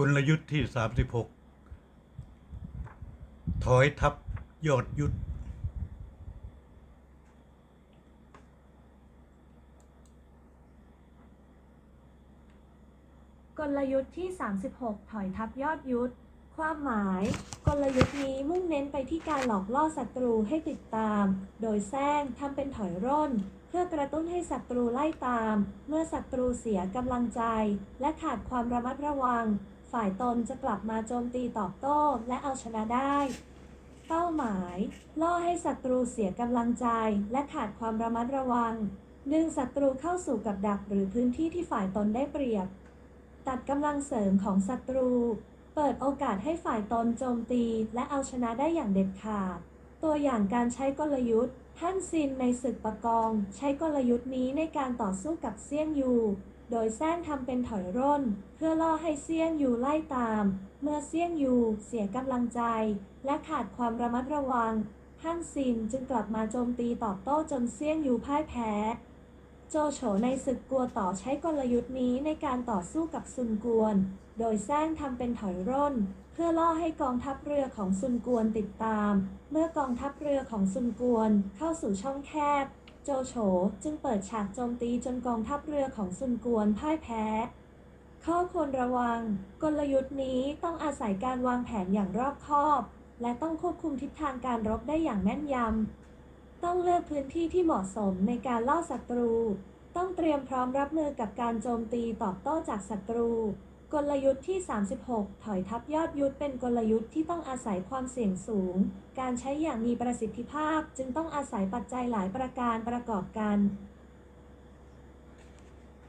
กลยุทธ์ที่ 36 ถอยทับยอดยุทธกลยุทธ์ที่ 36 ถอยทับยอดยุทธ ความหมาย กลยุทธ์นี้มุ่งเน้นไปที่การหลอกล่อศัตรูให้ติดตาม โดยแซงทำเป็นถอยร่น เพื่อกระตุ้นให้ศัตรูไล่ตาม เมื่อศัตรูเสียกำลังใจ และขาดความระมัดระวัง ฝ่ายตนจะกลับมาโจมตีตอบโต้และเอาชนะได้ เป้าหมาย ล่อให้ศัตรูเสียกำลังใจและขาดความระมัดระวังดึงศัตรูเข้าสู่กับดักหรือพื้นที่ที่ฝ่ายตนได้เปรียบ ตัดกำลังเสริมของศัตรู เปิดโอกาสให้ฝ่ายตนโจมตีและเอาชนะได้อย่างเด็ดขาด ตัวอย่างการใช้กลยุทธ์ ท่านซินในศึกปะกอง ใช้กลยุทธ์นี้ในการต่อสู้กับเซียงยู โดยแซงทำเป็นถอยร่น เพื่อล่อให้เซียงยูไล่ตาม เมื่อเซียงยูเสียกำลังใจ และขาดความระมัดระวังฮั่นซินจึงกลับมาโจมตีตอบโต้จนเซียงยูพ่ายแพ้ โจโฉในศึกกัวต่อใช้กลยุทธ์นี้ในการต่อสู้กับซุนกวน โดยแซงทำเป็นถอยร่น เพื่อล่อให้กองทัพเรือของซุนกวนติดตาม เมื่อกองทัพเรือของซุนกวนเข้าสู่ช่องแคบ โจโฉจึงเปิดฉากโจมตีจนกองทัพเรือของซุนกวนพ่ายแพ้ ข้อควรระวัง กลยุทธ์นี้ต้องอาศัยการวางแผนอย่างรอบคอบ และต้องควบคุมทิศทางการรบได้อย่างแม่นยำ ต้องเลือกพื้นที่ที่เหมาะสมในการล่อศัตรู ต้องเตรียมพร้อมรับมือกับการโจมตีตอบโต้จากศัตรู กลยุทธ์ที่ 36 ถอยทับยอดยุทธเป็นกลยุทธ์ที่ต้องอาศัยความเสี่ยงสูง การใช้อย่างมีประสิทธิภาพจึงต้องอาศัยปัจจัยหลายประการประกอบกัน